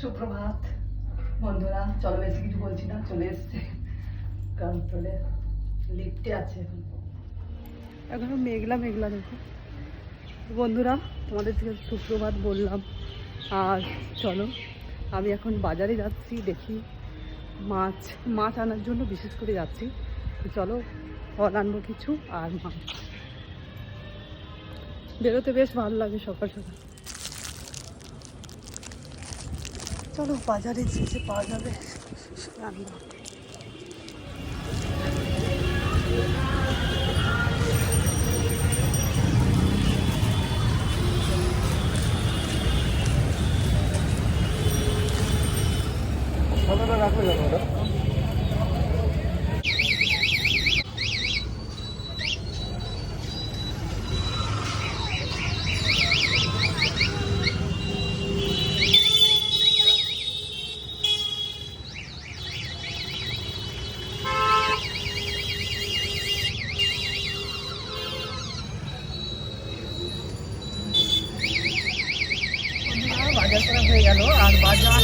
সুপ্রভাত, বন্ধুরা। চলো বেশি কিছু বলছি না, চলে এসছে। কন্ট্রোলে লিফটে আছে এখন। এখনও মেঘলা মেঘলা দেখো। বন্ধুরা, তোমাদের থেকে সুপ্রভাত বললাম। আর চলো, আমি এখন বাজারে যাচ্ছি, দেখি মাছ মাছ আনার জন্য বিশেষ করে যাচ্ছি। চলো, ফল আনব কিছু আর মাছ। বেরোতে বেশ ভালো লাগে সকাল সকাল। চলো বাজারে শেষে পাওয়া যাবে। রান্না সাদাটা রাখলে যাবে ওটা বাজার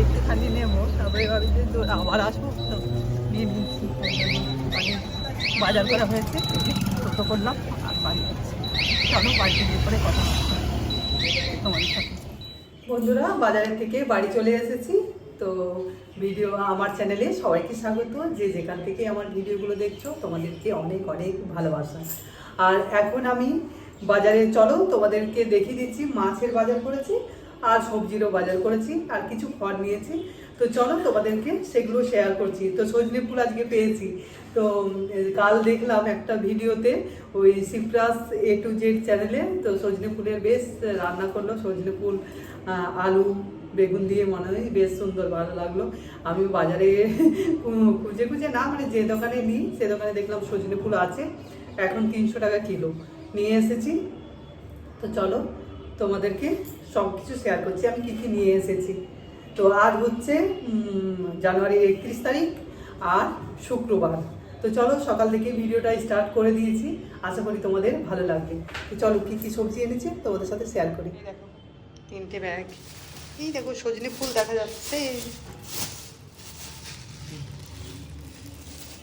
একটুখানি নেব, তারপরে আবার আসব। বাজার আর বাড়িতে কথা বন্ধুরা, বাজারের থেকে বাড়ি চলে এসেছি। তো ভিডিও, আমার চ্যানেলে সবাইকে স্বাগত। যে যেখান থেকে আমার ভিডিওগুলো দেখছ, তোমাদেরকে অনেক অনেক ভালোবাসা। আর এখন আমি বাজারে, চলো তোমাদেরকে দেখিয়ে দিচ্ছি, মাছের বাজার করেছি। আর সবজিরও বাজার করেছি, আর কিছু ফল নিয়েছি। তো চলো তোমাদেরকে সেগুলো শেয়ার করছি। তো সজনে ফুল আজকে পেয়েছি। তো কাল দেখলাম একটা ভিডিওতে ওই সিপ্রাস এ টু জেড চ্যানেলে তো সজনে ফুলের বেশ রান্না করল। সজনে ফুল আলু, বেগুন দিয়ে মনে হয় বেশ সুন্দর ভালো লাগল। আমি বাজারে খুঁজে খুঁজে না মানে যে দোকানে নিই, সে দোকানে দেখলাম সজনে ফুল আছে। এখন তিনশো টাকা কিলো। নিয়ে এসেছি। তো চলো তোমাদেরকে সব কিছু শেয়ার করছি, আমি কী কী নিয়ে এসেছি? তো আজ হচ্ছে জানুয়ারির একত্রিশ তারিখ আর শুক্রবার। তো চলো সকাল থেকে ভিডিওটা স্টার্ট করে দিয়েছি, আশা করি তোমাদের ভালো লাগবে। তো চলো কী কী সবজি এনেছে তোমাদের সাথে শেয়ার করি। দেখো, তিনটে ব্যাগ এই দেখো, সজনে ফুল দেখা যাচ্ছে।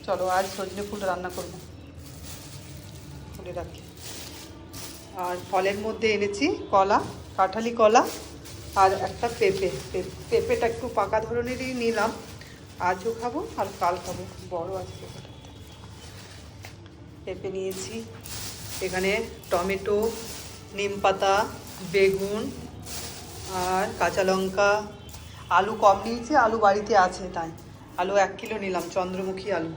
চলো আজ সজনে ফুল রান্না করব। রাখি। আর ফলের মধ্যে এনেছি কলা। কাঁঠালি কলা আর একটা পেঁপে। পেঁপেটা একটু পাকা ধরনেরই নিলাম। আজও খাব আর কাল খাব। বড় আছে পেঁপেটা। পেঁপে নিয়েছি। এখানে টমেটো, নিম পাতা, বেগুন আর কাঁচা লঙ্কা। আলু কম নিয়েছি, আলু বাড়িতে আছে তাই। আলু এক কিলো নিলাম, চন্দ্রমুখী আলু।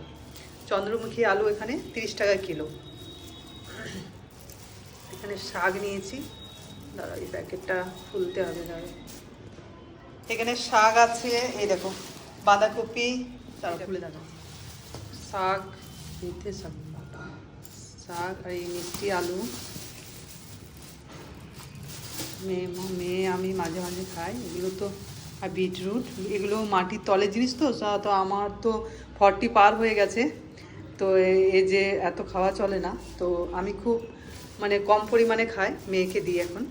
চন্দ্রমুখী আলু এখানে তিরিশ টাকা কিলো। এখানে শাক নিয়েছি। দাঁড়া এই প্যাকেটটা খুলতে হবে দাঁড়া এখানে শাক আছে এই দেখো বাঁধাকপি তারা খুলে শাক। মেথে শাক শাক আর এই মিষ্টি আলু। মেয়ে মেয়ে আমি মাঝে মাঝে খাই এগুলো তো আর বিটরুট এগুলো মাটির তলের জিনিস তো তো আমার তো ফর্টি পার হয়ে গেছে। তো এ- এই যে এত খাওয়া চলে না তো আমি খুব মানে কম পরিমাণে খাই মেয়েকে দিই এখন।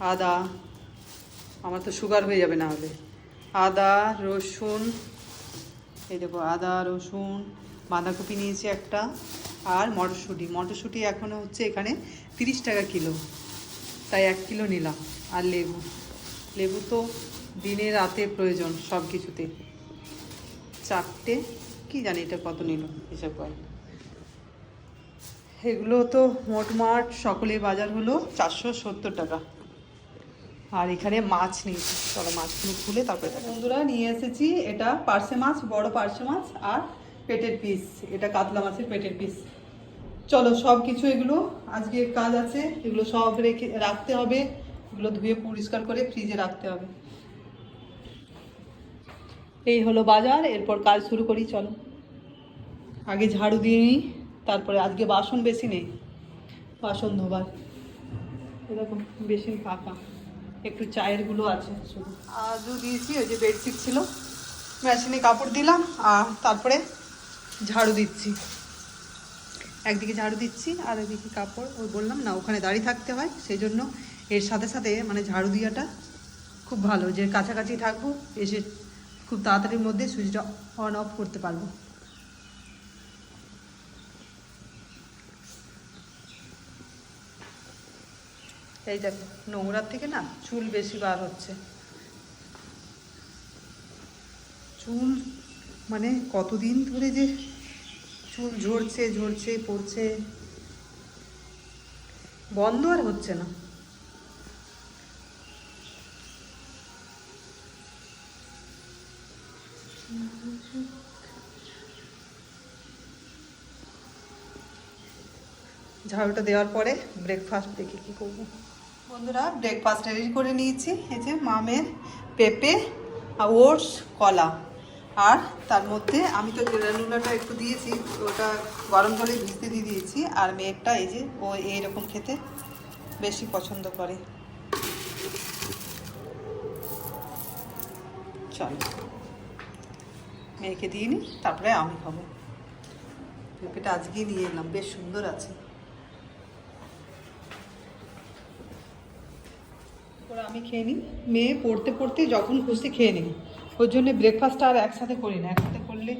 আদা, আমার তো সুগার হয়ে যাবে না হলে। আদা, রসুন, এই দেখো, আদা, রসুন, বাঁধাকপি নিয়েছি একটা, আর মটরশুঁটি। মটরশুঁটি এখন হচ্ছে এখানে তিরিশ টাকা কিলো। তাই এক কিলো নিলাম। আর লেবু। লেবু তো দিনে রাতে প্রয়োজন সব কিছুতে। চারটে, কি জানি এটা কত নিল, এসব করে এগুলো তো মোটমাট সকলের বাজার হলো চারশো সত্তর টাকা। আর এখানে মাছ নিয়েছি চলো মাছগুলো খুলে তারপরে বন্ধুরা, নিয়ে এসেছি এটা পার্সে মাছ, বড় পার্সে মাছ আর পেটের পিস এটা কাতলা মাছের পেটের পিস চলো সব কিছু এগুলো, আজকে কাজ আছে, এগুলো সব রেখে, রাখতে হবে। এগুলো ধুয়ে পরিষ্কার করে ফ্রিজে রাখতে হবে। এই হলো বাজার, এরপর কাজ শুরু করি, চলো। আগে ঝাড়ু দিয়ে নিই, তারপরে আজকে বাসন বেশি নেই। বাসন ধোবার। এরকম বেশি ফাঁকা একটু চায়েরগুলো আছে, শুধু। আজও দিয়েছি, ওই যে বেডশিট ছিল। মেশিনে কাপড় দিলাম আর তারপরে ঝাড়ু দিচ্ছি। একদিকে ঝাড়ু দিচ্ছি, আর এদিকে কাপড়। ওই বললাম, না, ওখানে দাঁড়িয়ে থাকতে হয়। সেই জন্য এর সাথে সাথে মানে ঝাড়ু দেওয়াটা খুব ভালো, যে কাছাকাছি থাকব এসে খুব তাড়াতাড়ির মধ্যে সুইচটা অন অফ করতে পারব। এই দেখো নোংরার থেকে না চুল বেশি বার হচ্ছে। চুল মানে কতদিন ধরে যে চুল ঝরছে ঝরছে, পড়ছে, বন্ধ আর হচ্ছে না। ঝাড়ুটা দেওয়ার পরে ব্রেকফাস্ট দেখি কি করব। বন্ধুরা ব্রেকফাস্ট রেডি করে নিয়েছি। এই যে মামের পেঁপে আর ওটস, কলা। আর তার মধ্যে আমি তো গ্রানুলাটা একটু দিয়েছি, ওটা গরম জলে ভিজতে দিয়ে দিয়েছি। আর মেয়েরটা এই যে ও এইরকম খেতে বেশি পছন্দ করে। চলো। মেয়েকে দিয়ে নিই তারপরে আমি খাব। পেঁপেটা আজকেই নিয়ে এলাম, বেশ সুন্দর আছে। ওরা আমি খেয়ে নিই। মেয়ে পড়তে পড়তে যখন খুশি খেয়ে নিই। ওর জন্য ব্রেকফাস্ট আর একসাথে করি না। একসাথে করলে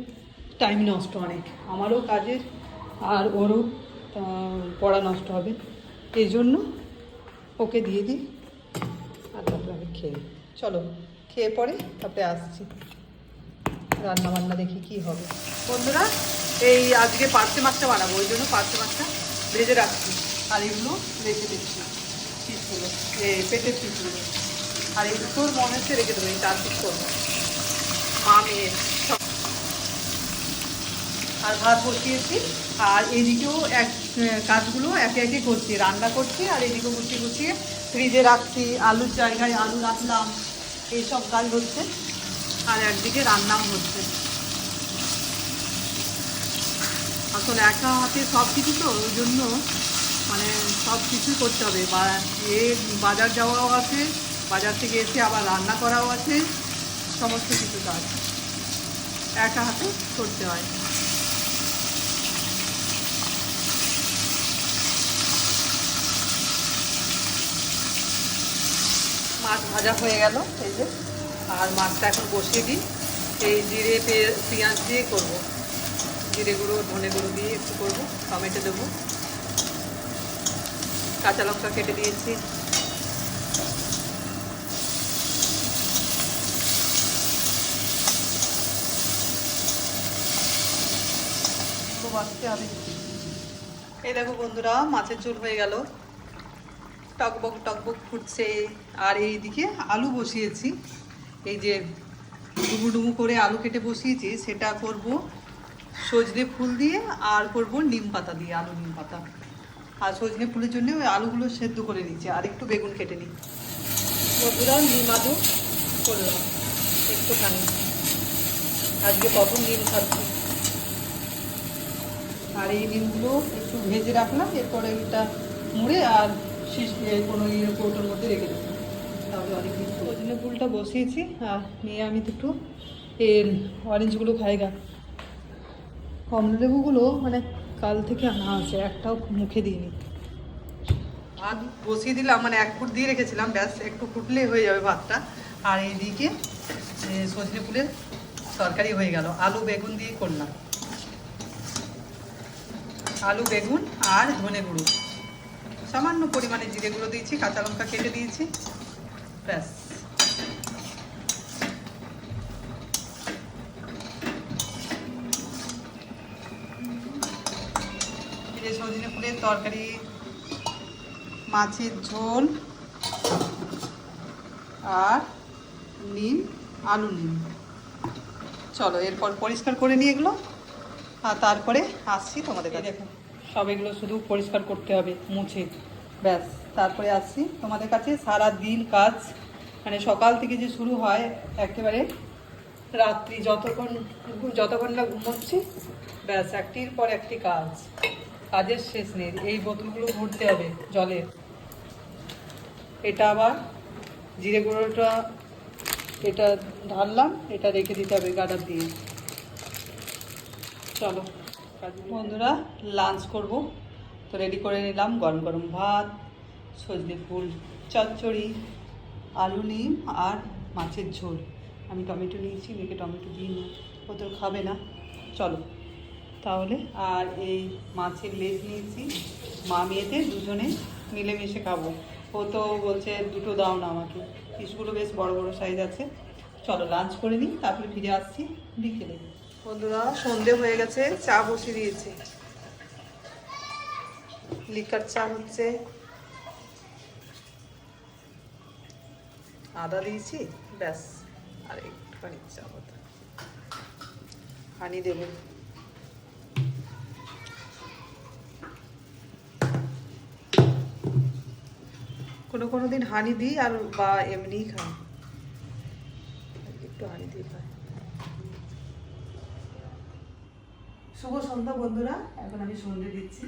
টাইম নষ্ট অনেক। আমারও কাজের আর ওরও পড়া নষ্ট হবে। এই জন্য ওকে দিয়ে দিই আর তারপরে আমি খেয়ে চলো, খেয়ে পরে তারপরে আসছি। রান্না বান্না দেখি কি হবে। বন্ধুরা, এই আজকে পার্সে মাছটা বানাবো। ওই জন্য পার্সে মাছটা ভেজে রাখছি। আর এগুলো রেখে দিচ্ছি। পেটের পিসগুলো আর এই তোর মনে হচ্ছে রেখে দেবো, এই চার পিস করব। মা মেয়ে আর ভাত বসিয়েছি, আর এইদিকেও এক কাজগুলো একে একে করছি, রান্না করছি, আর এদিকেও গুছিয়ে গুছিয়ে ফ্রিজে রাখছি, আলুর জায়গায় আলু রাখলাম, এইসব কাজ হচ্ছে, আর একদিকে রান্নাও হচ্ছে। আসলে একা হাতে সব কিছু তো, ওই জন্য সব কিছুই করতে হবে। বা বাজার যাওয়াও আছে, বাজার থেকে এসে আবার রান্না করাও আছে, সমস্ত কিছু কাজ একা হাতে করতে হয়। মাছ ভাজা হয়ে গেল, এই যে। আর মাছটা এখন বসিয়ে দিই। এই জিরে পেঁয়াজ দিয়ে করব। জিরে গুঁড়ো, ধনে গুঁড়ো দিয়ে একটু করব, টমেটো দেবো। কাঁচা লঙ্কা কেটে দিয়েছি। হবে এই দেখো বন্ধুরা, মাছের ঝোল হয়ে গেল। টকবক টকবক ফুটছে, আর এইদিকে আলু বসিয়েছি। এই যে ডুমু ডুমু করে আলু কেটে বসিয়েছি, সেটা করব সজনে ফুল দিয়ে, আর করব নিম পাতা দিয়ে, আলু নিম পাতা। আর সজনে ফুলের জন্য ওই আলুগুলো সেদ্ধ করে নিয়েছি আর একটু বেগুন কেটে নিই বন্ধুরা নিম আলু করলাম একটুখানি। আজকে প্রথম নিম খাচ্ছি আর এই ডিমগুলো একটু ভেজে রাখলাম এরপরে এটা মুড়ে আর শীষ কোনো ইয়ে কৌটোর মধ্যে রেখে দেবো। তাহলে অনেক দিন সজনে ফুলটা বসিয়েছি আর নিয়ে আমি তো একটু এর অরেঞ্জগুলো খাই গা। কমলালেবুগুলো মানে কাল থেকে আনা আছে, একটাও মুখে দিইনি। ভাত বসিয়ে দিলাম মানে এক ফুট দিয়ে রেখেছিলাম, ব্যাস একটু ফুটলেই হয়ে যাবে ভাতটা। আর এইদিকে সজনে ফুলের তরকারি হয়ে গেল, আলু বেগুন দিয়ে করলাম। আলু বেগুন আর ধনে গুঁড়ো। সামান্য পরিমাণে জিরে গুঁড়ো দিয়েছি, কাঁচা লঙ্কা কেটে দিয়েছি, ব্যাস। যে সজনে ফুলের তরকারি মাছের ঝোল আর নিম আলু নিম। চলো এরপর পরিষ্কার করে নিয়ে এগুলো আর তারপরে আসছি তোমাদের কাছে। দেখো সব এগুলো শুধু পরিষ্কার করতে হবে মুছে। ব্যাস তারপরে আসছি তোমাদের কাছে। সারা দিন কাজ মানে সকাল থেকে যে শুরু হয় একেবারে রাত্রি যতক্ষণ যতক্ষণ না ঘুমোচ্ছি ব্যাস একটির পর একটি কাজ। কাজের শেষ নেই, এই বোতলগুলো ভরতে হবে জলে। এটা আবার জিরে গুঁড়োটা, এটা ঢাললাম, এটা রেখে দিতে হবে গাডার দিয়ে। চলো, বন্ধুরা লাঞ্চ করব। তো রেডি করে নিলাম গরম গরম ভাত, সজনে ফুল, চচ্চড়ি, আলু নিম আর মাছের ঝোল। আমি টমেটো নিয়েছি, মেয়েকে টমেটো দিই না ও তো খাবে না। চলো। তাহলে। আর এই মাছের লেজ নিয়েছি। মা মেয়েতে দুজনে মিলেমিশে খাব। ও তো বলছে দুটো দাও না আমাকে। পিসগুলো বেশ বড় বড় সাইজ আছে। চলো লাঞ্চ করে নিই তারপরে ফিরে আসছি বিকেলে। বন্ধুরা সন্ধে হয়ে গেছে চা বসিয়ে দিয়েছি। লিকার চা হচ্ছে। আদা দিয়েছি ব্যাস। আর একটুখানি চা পাতা। হানি দেবো। কোনো কোনো দিন হানি দিই আর বা এমনিই খাই। একটু হানি দিয়ে খাই শুভ সন্ধ্যা বন্ধুরা, এখন আমি সন্ধ্যে দিচ্ছি।